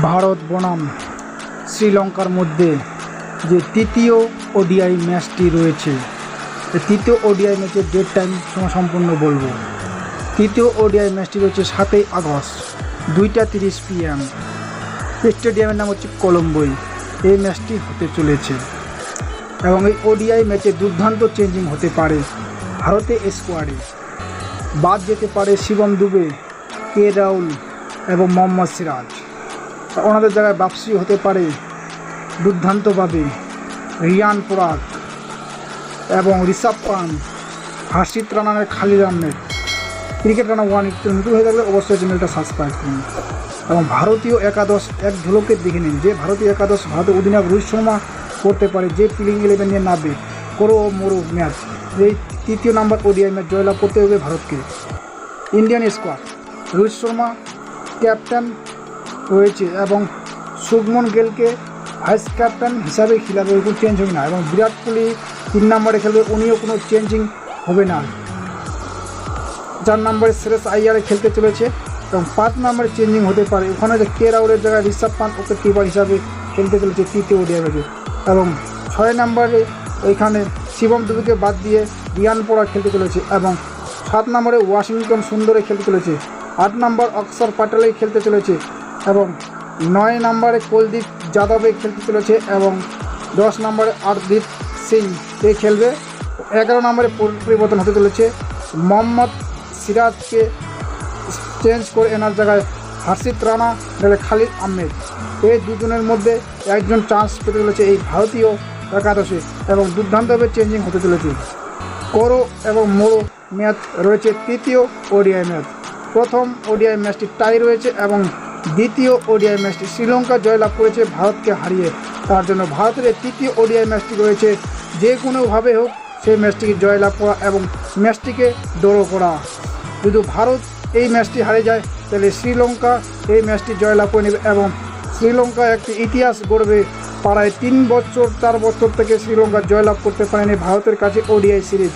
ভারত বনাম শ্রীলঙ্কার মধ্যে যে তৃতীয় ওডিআই ম্যাচটি রয়েছে। তৃতীয় ওডিআই ম্যাচের ডেট টাইম সময় সম্পূর্ণ বলব। তৃতীয় ওডিআই ম্যাচটি রয়েছে সাতই আগস্ট, দুইটা তিরিশ পিএম স্টেডিয়ামের নাম হচ্ছে কলম্বোই। এই ম্যাচটি হতে চলেছে। এবং এই ওডিআই ম্যাচে দুর্দান্ত চেঞ্জিং হতে পারে ভারতে স্কোয়াডে বাদ যেতে পারে শিবম দুবে, কে রাহুল এবং মোহাম্মদ সিরাজ। ওনাদের জায়গায় বাপসি হতে পারে দুর্দান্তভাবে রিয়ান পোরাক এবং ঋষভ পান হাসিত রানানের খালিদ আহমেদ। ক্রিকেট রানা ওয়ান একটু নতুন হয়ে থাকলে অবশ্যই চ্যানেলটা সাবস্ক্রাইব করুন। এবং ভারতীয় একাদশ এক ঝলকে দেখে নিন যে ভারতীয় একাদশ ভারতের অধিনায়ক রোহিত শর্মা করতে পারে যে প্লেইং ইলেভেন নিয়ে নামবে। করো ও মোরো ম্যাচ। এই তৃতীয় নাম্বার ওডিআই ম্যাচ জয়লাভ করতে হবে ভারতকে। Indian squad. Rohit Sharma captain রয়েছে এবং শুভমন গেলকে ভাইস ক্যাপ্টেন হিসাবে খেলাবে, কোনো চেঞ্জ হবে না এবং বিরাট কোহলি তিন নম্বরে খেলবে, উনিও কোনো চেঞ্জিং হবে না। চার নম্বরে সেরেস আইয়ারে খেলতে চলেছে এবং পাঁচ নম্বরে চেঞ্জিং হতে পারে। ওখানে যে কে রাউলের জায়গায় ঋষভ পান্ত ওকে কিপার হিসাবে খেলতে চলেছে, তৃতীয় ওডিআই এবং ছয় নম্বরে ওইখানে শিবম দুবিকে বাদ দিয়ে রিয়ান পোড়া খেলতে চলেছে এবং সাত নম্বরে ওয়াশিংটন সুন্দরে খেলতে চলেছে। আট নম্বর অক্ষর প্যাটেলে খেলতে চলেছে। এবং নয় নম্বরে কুলদীপ যাদবে খেলতে চলেছে এবং দশ নম্বরে আরদীপ সিং এ খেলবে। এগারো নম্বরে পরিবর্তন হতে চলেছে। মোহাম্মদ সিরাজকে চেঞ্জ করে এনার জায়গায় হার্ষিত রানা নাহলে খালিদ আহমেদ। এই দুজনের মধ্যে একজন চান্স পেতে চলেছে এই ভারতীয় একাদশে এবং দুর্দান্তভাবে চেঞ্জিং হতে চলেছে। করো এবং মোরো ম্যাচ রয়েছে তৃতীয় ওডিআই ম্যাচ। প্রথম ওডিআই ম্যাচটি টাই রয়েছে এবং দ্বিতীয় ওডিআই ম্যাচটি শ্রীলঙ্কা জয়লাভ করেছে ভারতকে হারিয়ে। তার জন্য ভারতের তৃতীয় ওডিআই ম্যাচটি রয়েছে যে কোনোভাবে হোক, সেই ম্যাচটিকে জয়লাভ করা এবং ম্যাচটিকে ড্র করা। যদি ভারত এই ম্যাচটি হারে যায়, তাহলে শ্রীলঙ্কা এই ম্যাচটি জয়লাভ করে নেবে এবং শ্রীলঙ্কা একটি ইতিহাস গড়বে প্রায় তিন বছর চার বছর থেকে শ্রীলঙ্কা জয়লাভ করতে পারেনি ভারতের কাছে ওডিআই সিরিজ।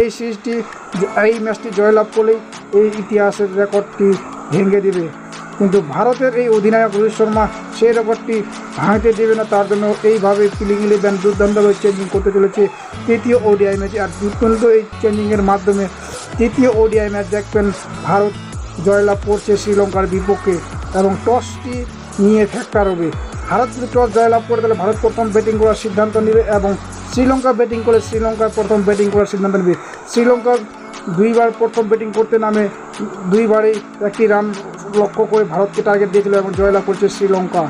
এই সিরিজটি, এই ম্যাচটি জয়লাভ করলেই এই ইতিহাসের রেকর্ডটি ভেঙে দেবে। কিন্তু ভারতের এই অধিনায়ক রোহিত শর্মা সেই রেকর্ডটি ভাঙতে দেবে না, তার জন্য এইভাবে ফিলিং ইলেভেন দুর্দান্তভাবে চেঞ্জিং করতে চলেছে তৃতীয় ওডিআই ম্যাচে আর দুর্দান্ত এই চেঞ্জিংয়ের মাধ্যমে তৃতীয় ওডিআই ম্যাচ দেখবেন ভারত জয়লাভ করছে শ্রীলঙ্কার বিপক্ষে এবং টসটি নিয়ে ফ্যাক্টর হবে ভারত যদি টস জয়লাভ করে, তাহলে ভারত প্রথম ব্যাটিং করার সিদ্ধান্ত নেবে এবং শ্রীলঙ্কা ব্যাটিং করে শ্রীলঙ্কার প্রথম ব্যাটিং করার সিদ্ধান্ত নেবে। শ্রীলঙ্কার দুইবার প্রথম ব্যাটিং করতে নামে দুইবারই একটি রান লক্ষ্য করে ভারতকে টার্গেট দিয়েছিল এবং জয়লাভ করছে শ্রীলঙ্কা।